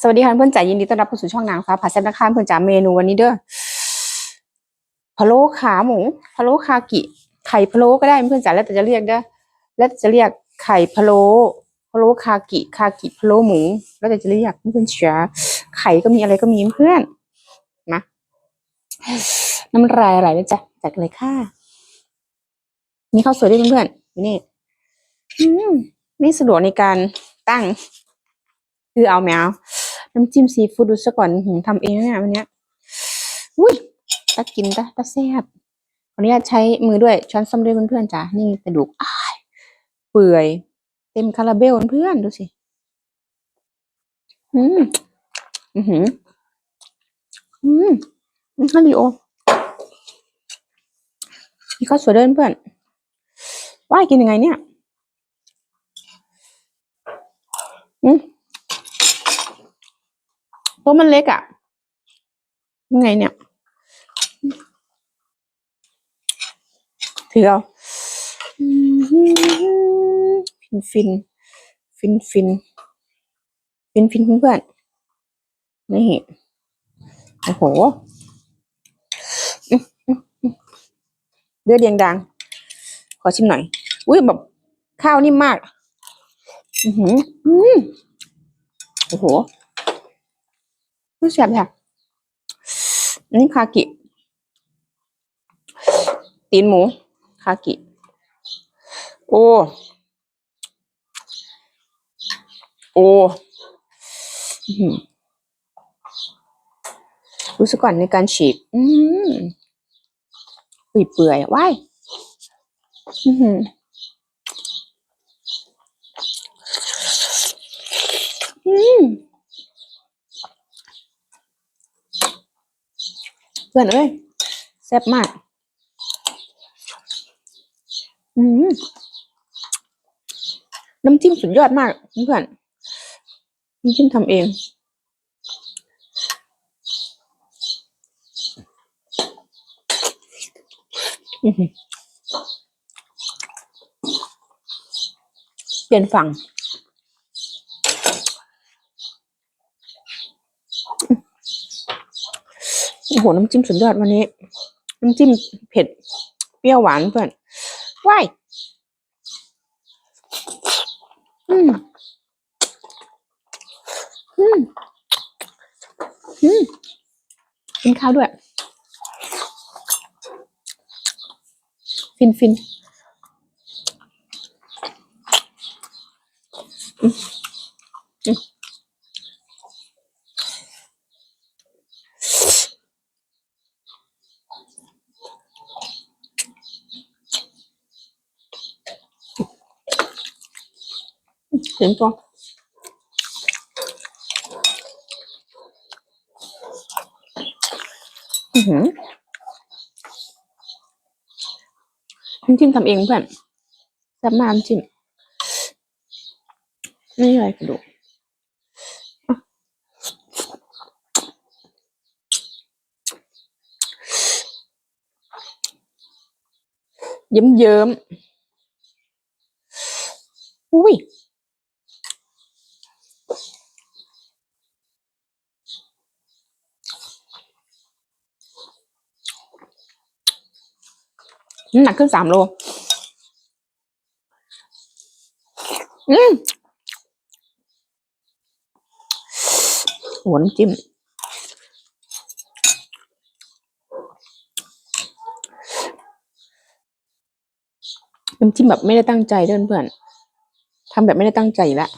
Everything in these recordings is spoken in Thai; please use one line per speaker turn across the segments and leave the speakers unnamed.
สวัสดีค่ะเพื่อนจ๋ายินดีต้อนรับเข้าสู่ช่องนางฟ้าผัดแซ่บนะคะเพื่อนจ๋าเมนูวันนี้เด้อพะโล้ขาหมูพะโล้คากิ ไข่พะโล้ก็ได้เพื่อนจ๋าแล้วแต่จะเรียกเด้อแล้วจะเรียกไข่พะโล้พะโล้คากิคากิพะโล้หมู แล้วแต่จะเรียกเพื่อนจ๋าไข่ก็มีอะไรก็มีเพื่อนมาน้ำลายไหลเลยจ้ะจัดเลยค่ะมีข้าวสวยด้วยเพื่อนๆนี่ไม่สะดวกในการตั้ง คือเอาแมว น้ำจิ้มซีฟู้ดดูซะก่อนหืมทำเองเนี่ยวันเนี้ยอุ้ยตากินตาตาแซ่บขออนุญาตใช้มือด้วยช้อนส้อมด้วยเพื่อนๆจ้ะนี่กระดูกอ้ายเปื่อย เต็มคาราเบลเพื่อนดูสิอืมอือหืออืมอืมฮัลโหลมีข้าสวยเด้วยเพื่อนว่ากินยังไงเนี่ย อืม ตัวมันเล็กอะ่ะยังไงเนี่ย ถือเอาฟินฟินฟินฟินฟินฟินเพื่อนๆนี่โอ้โหอื้ออื้ออื้อเลือดเดียงดัง ขอชิมหน่อย อุ้ยแบบข้าวนิ่มมาก อือหืออืมโอ้โห ไม่แซ่บค่ะอันนี้คากิ ตีนหมู คากิ โอ้ โอ้รู้สึกก่อนในการฉีก อืมเปื่อยๆว้ายอือหืออืม พื่อนเอ้ยแซ่บมาก อืมน้ำจิ้มสุดยอดมากเพื่อนน้ำจิ้มทำเอง เปลี่ยนฝั่ง โหน้ำจิ้มสุดยอดวันนี้ น้ำจิ้มเผ็ด เปรี้ยวหวานเพื่อนว้ายอืมอืมอืมกินข้าวด้วย ฟินฟินอืมอืม เห็นตัวอือหือจิ้มทำเองเพื่อนแซ่บมากน้ำจิ้มนี่อะไรกระดูกเยิ้มเยิ้มๆอุ้ย น้ำหนักขึ้นสามโล อืมหัวน้ำจิ้ม น้ำจิ้มแบบไม่ได้ตั้งใจเด้อเพื่อนทำแบบไม่ได้ตั้งใจแล้ว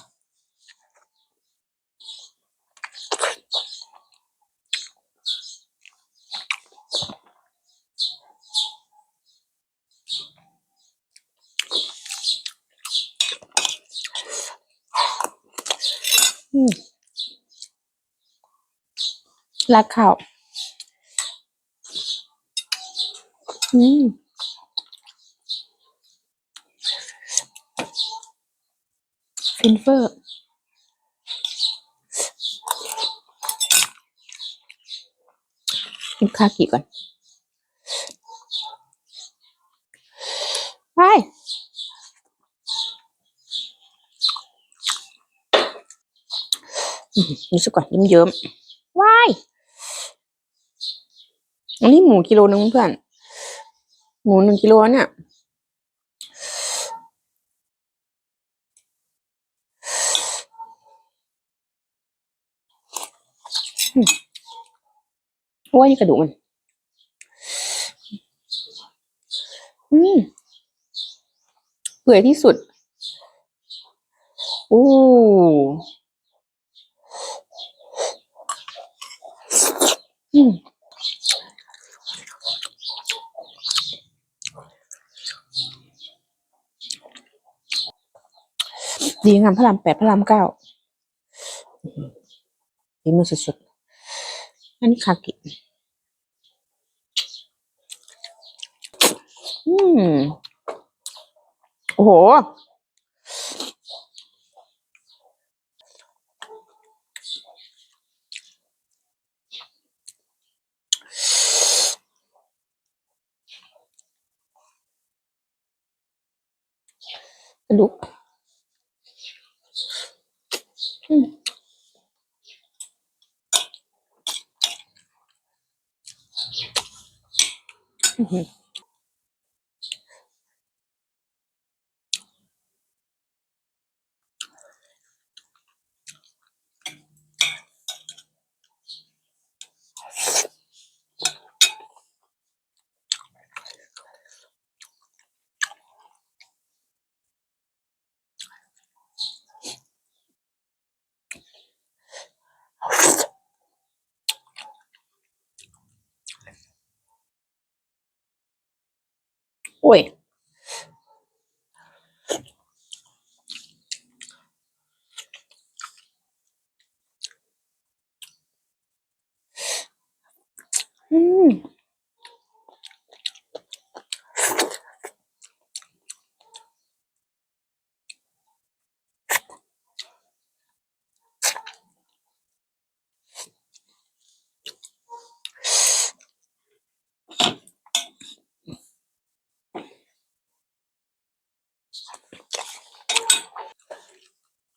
ราดข้าอืมฟินเฟอร์กินคากิก่อนไป อืม รู้สึกก่อนเยิ้มๆว้ายอันนี้หมูกิโลนึงเพื่อน หมูหนึ่งกิโลเนี่ยโอ้ยนี่กระดูกมัน อืม เปื่อยที่สุด โอ้อืม ดีงามพระรามแปดพระรามเก้าดีมือสุดๆ อันนี้คากิ อืม โอ้โห กระ ดูกอืม อื้อ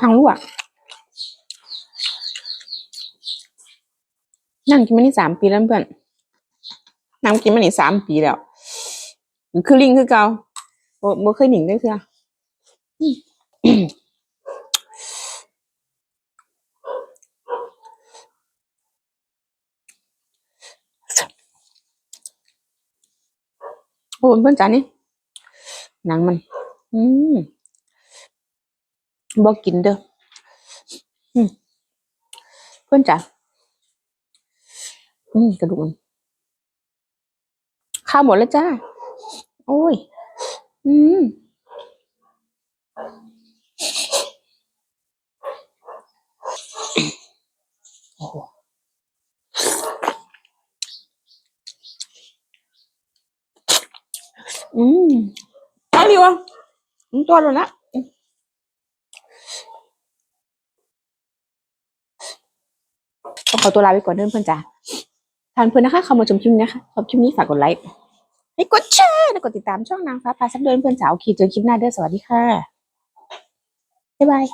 หางลวกนั่งกินมานี่สามปีแล้วเพื่อนนั่งกินมานี่สามปีแล้ว คือลิงคือเกาบ่บ่เคยหนิงได้เคือ โอ้เพื่อนจ๋านี่หนังมัน อืมบอกกินเด้อเพื่อนจ๋าอืมกระดูกมันข้าวหมดแล้วจ้า โอ้ย อืมโอ้โหอืมเอาดีวะ อืมตัวแล้วนะขอตัวลาไปก่อนเด้อเพื่อนจ้าทานเพื่อนนะคะเข้ามาชมคลิปนี้นะคะชอบคลิปนี้ฝากกดไลค์ให้กดแชร์และกดติดตามช่องนางฟ้าพาสักเดินเพื่อนสาวคีเจอคลิปหน้าเด้อสวัสดีค่ะ บ๊ายบาย